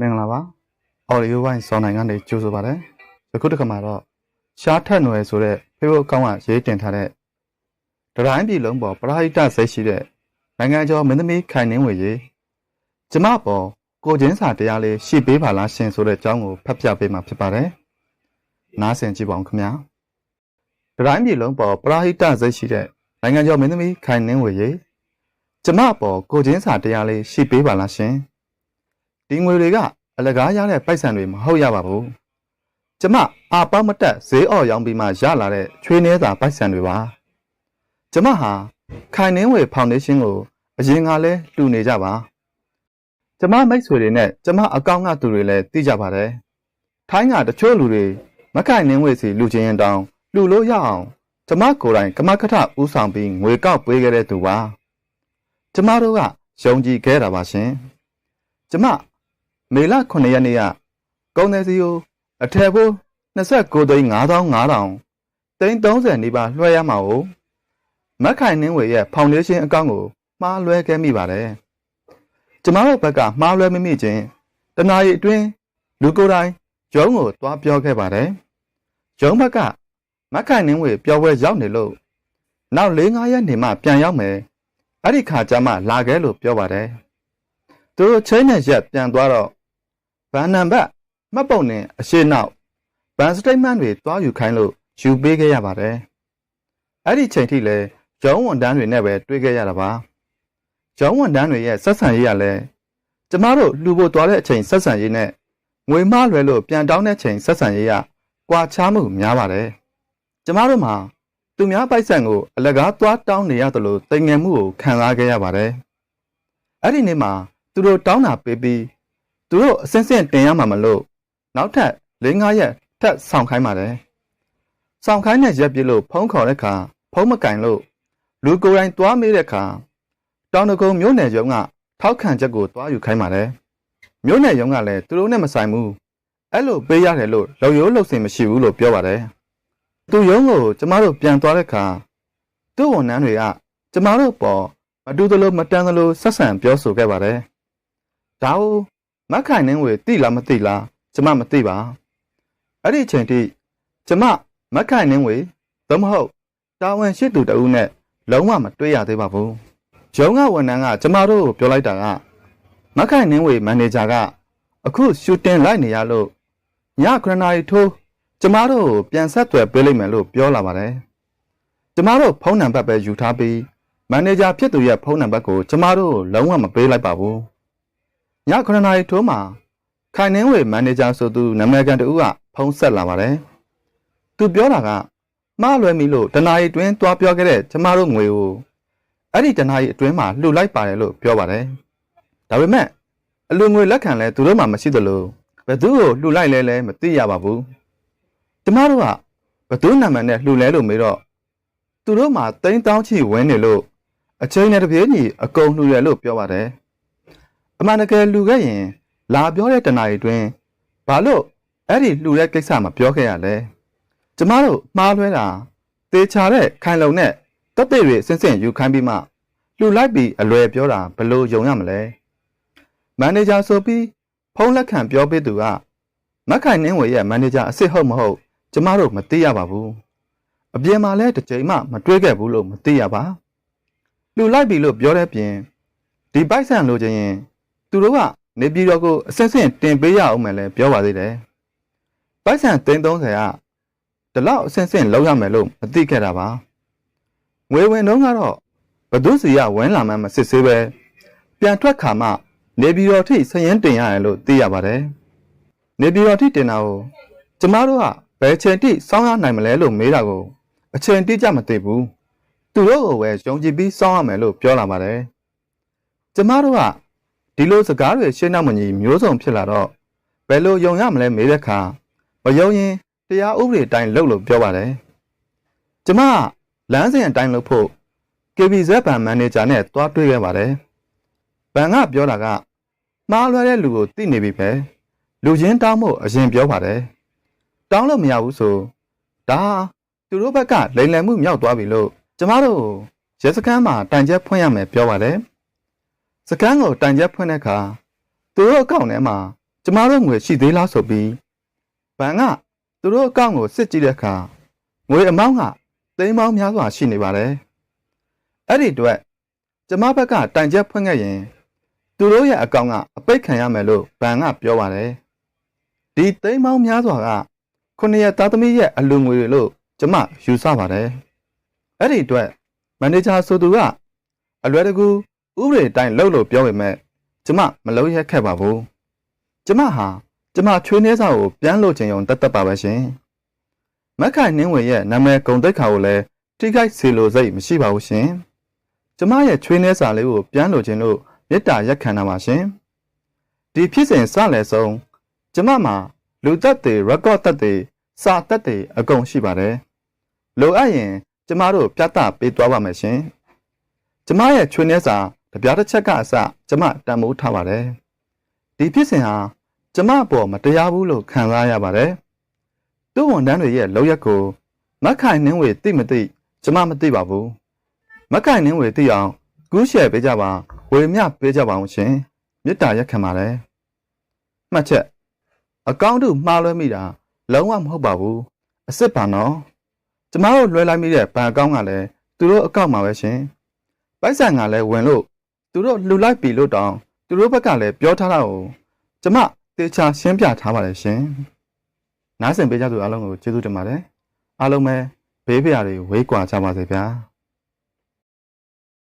မင်္ဂလာပါအော်ဒီယိုဝိုင်းစောင်းနိုင်ကနေကြိုဆိုပါရစေယခုတစ်ခါမှာတော့ရှားထက်နွယ်ဆိုတဲ့ Facebook အကောင့်ကရေးတင်ထားတဲ့ဒတိုင်းပြည်လုံးပေါ်ပရာဟိတစိတ်ရှိတဲ့နိုင်ငံကျော်မင်းသမီးခိုင်နှင်းဝေရေးကျမပေါ်ကိုချင်းစာတရားလေးရှေ့ပေးပါလားရှင်ဆိုတဲ့အကြောင်းကိုဖတ်ပြပေးမှာဖြစ်ပါတယ်နားဆင်ကြည့်ပါဦးခင်ဗျာဒတိုင်းပြည်လုံးပေါ်ပရာဟိတစိတ်ရှိတဲ့နိုင်ငံကျော်မင်းသမီးခိုင်နှင်းဝေရေးကျမပေါ်ကိုချင်းစာတရားလေးရှေ့ပေးပါလားရှင် ဒီငွေတွေကအလကားရတဲ့ပိုက်ဆံတွေမဟုတ်ရပါဘူး။ကျမအာပမတက်ဈေးအော်ရောင်းပြီးမှရလာတဲ့ချွေးနှဲသာပိုက်ဆံတွေပါ။ကျမဟာခိုင်နှင်းဝေဖောင်ဒေးရှင်းကိုအရင်ကလည်းလှူနေကြပါ။ကျမမိတ်ဆွေတွေနဲ့ကျမအကောင့်ကသူတွေလည်းသိကြပါတယ်။ထိုင်းကတချို့လူတွေမခိုင်နှင်းဝေစီလှူခြင်းရင်တောင်းလှူလို့ရအောင်ကျမကိုယ်တိုင်ကမကထဥဆောင်ပြီးငွေကောက်ပေးခဲ့တဲ့သူပါ။ကျမတို့ကယုံကြည်ခဲ့တာပါရှင်။ကျမ မေလ9ရက်နေ့ကကုန်တယ်စီကိုအထက်ဖို့29သိန်း5500တိန်း30နီးပါးလွှဲရမှာကိုမက်ခိုင်နှင်းဝေရဲ့ဖောင်ဒေးရှင်းအကောင့်ကိုမှားလွှဲခဲ့မိပါတယ်ကျမတို့ဘက်ကမှားလွှဲမမိခြင်းတနာရီအတွင်းလူကိုယ်တိုင်ဂျုံကိုတွားပြောခဲ့ပါတယ်ဂျုံဘက်ကမက်ခိုင်နှင်းဝေပြောပွဲရောက်နေလို့နောက်4-5ရက်နေမှပြန်ရောက်မယ်အဲ့ဒီခါကျမှလာခဲ့လို့ပြောပါတယ်သူတို့ချင်းနဲ့ရက်ပြန်သွားတော့ ဘန်နံပါတ်မှတ်ပုံနဲ့အရှိနောက်ဘန်စတိတ်မန့်တွေတွားယူခိုင်းလို့ယူပေးခဲ့ရပါတယ်။အဲ့ဒီချိန်ထိလဲဂျုံဝန်တန်းတွေနဲ့ပဲတွေ့ခဲ့ရတာပါ။ဂျုံဝန်တန်းတွေရဲ့ဆက်ဆံရေးကလည်းကျမတို့လူဖို့သွားတဲ့အချိန်ဆက်ဆံရေးနဲ့ငွေမလွယ်လို့ပြန်တောင်းတဲ့ချိန်ဆက်ဆံရေးကကွာခြားမှုများပါတယ်။ကျမတို့မှာသူများပိုက်ဆံကိုအလကားသွားတောင်းနေရသလိုတိမ်ငယ်မှုကိုခံစားခဲ့ရပါတယ်။အဲ့ဒီနေ့မှာသူတို့တောင်းတာပေးပြီး သူတို့အစင်းစင်းတင်ရမှာမလို့နောက်ထပ်၄၅ရက်ထပ်ဆောင်ခိုင်းပါတယ်။ဆောင်ခိုင်းတဲ့ရက်ပြည့်လို့ဖုံးခေါ်တဲ့အခါဖုံးမကင်လို့လူကိုယ်တိုင်သွားမေးတဲ့အခါတောင်တကုံမြို့နယ်ရုံးကထောက်ခံချက်ကိုသွားယူခိုင်းပါတယ်။မြို့နယ်ရုံးကလည်းသူတို့နဲ့မဆိုင်ဘူး။အဲ့လိုပေးရတယ်လို့လုံရိုးလုံစင်မရှိဘူးလို့ပြောပါတယ်။သူရုံးကိုကျမတို့ပြန်သွားတဲ့အခါသူ့ဝန်ထမ်းတွေကကျမတို့ပေါ်မတူသလိုမတန်သလိုဆက်ဆံပြောဆိုခဲ့ပါတယ်။ဒါကို မက်ခိုင်နှင်းဝေတိလားမတိလားကျမမသိပါအဲ့ဒီအချိန်ထိကျမမက်ခိုင်နှင်းဝေသို့မဟုတ်တာဝန်ရှိသူတဦးနဲ့လုံးဝမတွေ့ရသေးပါဘူးရုံးကဝန်ထမ်းကကျမတို့ကိုပြောလိုက်တာကမက်ခိုင်နှင်းဝေမန်နေဂျာကအခုရှူတင်လိုက်နေရလို့ညခရနာရီထိုးကျမတို့ကိုပြန်ဆက်သွယ်ပေးလိုက်မယ်လို့ပြောလာပါတယ်ကျမတို့ဖုန်းနံပါတ်ပဲယူထားပြီးမန်နေဂျာဖြစ်သူရဲ့ဖုန်းနံပါတ်ကိုကျမတို့လုံးဝမပေးလိုက်ပါဘူး ည9နာရီထိုးမှာခိုင်နှင်းဝေမန်နေဂျာဆိုသူနာမည်ကန်တူကဖုန်းဆက်လာပါတယ်။သူပြောတာကမှားလွယ်ပြီလို့တနာရီတွင်းသွားပြောခဲ့တဲ့ကျမတို့ငွေကိုအဲ့ဒီတနာရီအတွင်းမှာလှူလိုက်ပါတယ်လို့ပြောပါတယ်။ဒါပေမဲ့အလူငွေလက်ခံလဲသူတို့မှမရှိသလိုဘယ်သူကိုလှူလိုက်လဲလဲမသိရပါဘူး။ကျမတို့ကဘယ်သူနာမည်နဲ့လှူလဲလို့မေးတော့သူတို့မှတိန်းတောင်းချီဝင်းနေလို့အချိန်နဲ့တပြေးညီအကုန်လှူရလို့ပြောပါတယ်။အ မှန်တကယ်လှူခဲ့ရင် လာပြောတဲ့တနာရီတွင်ဘာလို့အဲ့ဒီလှူတဲ့ကိစ္စမပြောခဲ့ရလဲကျမတို့မှားလွဲတာတေချာတဲ့ခိုင်လုံနဲ့တက်တဲ့တွေစင်စင်ယူခိုင်းပြီးမှလှူလိုက်ပြီးအလွယ်ပြောတာဘလို့ယုံရမလဲမန်နေဂျာဆိုပြီးဖုန်းလက်ခံပြောပေးသူကမက်ခိုင်နှင်းဝေရဲ့မန်နေဂျာအစ်စ်ဟုတ်မဟုတ်ကျမတို့မသိရပါဘူးအပြင်မှာလဲတစ်ချိန်မှမတွေးခဲ့ဘူးလို့မသိရပါလှူလိုက်ပြီလို့ပြောတဲ့ပြင်ဒီပိုက်ဆံလိုချင်ရင် သူတို့ကနေပြည်တော်ကိုအဆက်ဆက်တင်ပေးရအောင်မယ်လဲပြောပါသေးတယ်။ပိုက်ဆံ330ကဒီလောက်အဆက်ဆက်လောက်ရမယ်လို့မသိခဲ့တာပါ။ငွေဝင်တော့ကတော့ဘသူစီကဝင်းလာမှမစစ်ဆေးပဲပြန်ထွက်ခါမှနေပြည်တော်ထိဆရင်တင်ရတယ်လို့သိရပါတယ်။နေပြည်တော်ထိတင်တာကိုကျမတို့ကဘယ်ချိန်ထိစောင်းရနိုင်မလဲလို့မေးတာကိုအချိန်တိကျမသိဘူး။သူတို့ကိုပဲယုံကြည်ပြီးစောင်းရမယ်လို့ပြောလာပါတယ်။ကျမတို့က ဒီလိုစကားတွေရှင်းနောက်မညီမျိုးစုံဖြစ်လာတော့ဘယ်လိုယုံရမလဲမေးတဲ့အခါမယုံရင်တရားဥပဒေအတိုင်းလုပ်လို့ပြောပါတယ်။ကျမကလမ်းစဉ်အတိုင်းလုပ်ဖို့ KBZ ဘဏ်မန်နေဂျာနဲ့တွားတွေ့ခဲ့ပါတယ်။ဘဏ်ကပြောတာကမှားလွှဲတဲ့လူကိုသိနေပြီပဲ။လူချင်းတောင်းဖို့အရင်ပြောပါတယ်။တောင်းလို့မရဘူးဆိုဒါဟာသူတို့ဘက်ကလိမ်လည်မှုမြောက်သွားပြီလို့ကျမတို့ရဲစခန်းမှာတိုင်ချက်ဖွင့်ရမယ်ပြောပါတယ်။ စကန်းကိုတိုင်ချက်ဖွင့်တဲ့အခါသူတို့အကောင့်ထဲမှာကျမတို့ငွေရှိသေးလားဆိုပြီးဘဏ်ကသူတို့အကောင့်ကိုစစ်ကြည့်တဲ့အခါငွေအမောင်းကသိန်းပေါင်းများစွာရှိနေပါတယ်အဲ့ဒီအတွက်ကျမဘက်ကတိုင်ချက်ဖွင့်ခဲ့ရင်သူတို့ရဲ့အကောင့်ကအပိတ်ခံရမယ်လို့ဘဏ်ကပြောပါတယ်ဒီသိန်းပေါင်းများစွာကခုနှစ်ရက်သားသမီးရဲ့အလူငွေတွေလို့ကျမယူဆပါတယ်အဲ့ဒီအတွက်မန်နေဂျာဆိုသူကအလွယ်တကူ ဥပဒေတိုင်းလုပ်လို့ပြောပေမဲ့ကျမမလုပ်ရက်ခဲ့ပါဘူးကျမဟာကျမချွေးနှဲစာကိုပြန်လို့ခြင်းုံတတ်တတ်ပါပဲရှင်မက်ခိုင်နှင်းဝင်ရဲ့နာမည်ဂုံတိတ်ခါကိုလည်းထိခိုက်စေလိုစိတ်မရှိပါဘူးရှင်ကျမရဲ့ချွေးနှဲစာလေးကိုပြန်လို့ခြင်းလို့မေတ္တာရက်ခံတာပါရှင်ဒီဖြစ်စဉ်စလည်းဆုံးကျမမှာလူသက်တွေ record သက်တွေစာသက်တွေအကုန်ရှိပါတယ်လိုအပ်ရင် ကျမတို့ပြသပေးသွားပါမယ်ရှင်ကျမရဲ့ချွေးနှဲစာ တပြားတစ်ချက်ကအစကျမတန်မိုးထားပါတယ်ဒီဖြစ်စဉ်ဟာကျမအပေါ်မတရားဘူးလို့ခံစားရပါတယ်သူ့ဝန်ထမ်းတွေရဲ့လောက်ရက်ကိုမက်ခိုင်နှင်းဝေသိမသိကျမမသိပါဘူးမက်ခိုင်နှင်းဝေသိအောင်ကူးရှယ်ပေးကြပါဝေမျှပေးကြပါအောင်ရှင်မေတ္တာရက်ခံပါတယ်မှတ်ချက်အကောင့်တို့မှားလွှဲမိတာလုံးဝမဟုတ်ပါဘူးအစ်စ်ပါနော်ကျမတို့လွှဲလိုက်မိတဲ့ဘဏ်အကောင့်ကလည်းသူတို့အကောင့်မှာပဲရှင်ပိုက်ဆံကလည်းဝင်လို့ သူတို့လှူလိုက်ပြီလို့တောင်သူတို့ဘက်ကလည်းပြောထားတာကိုကျမတေချာရှင်းပြထားပါတယ်ရှင်နားဆင်ပေးကြသူအားလုံးကိုကျေးဇူးတင်ပါတယ်အားလုံးပဲဘေးပရာတွေဝေးကွာကြပါစေဗျာ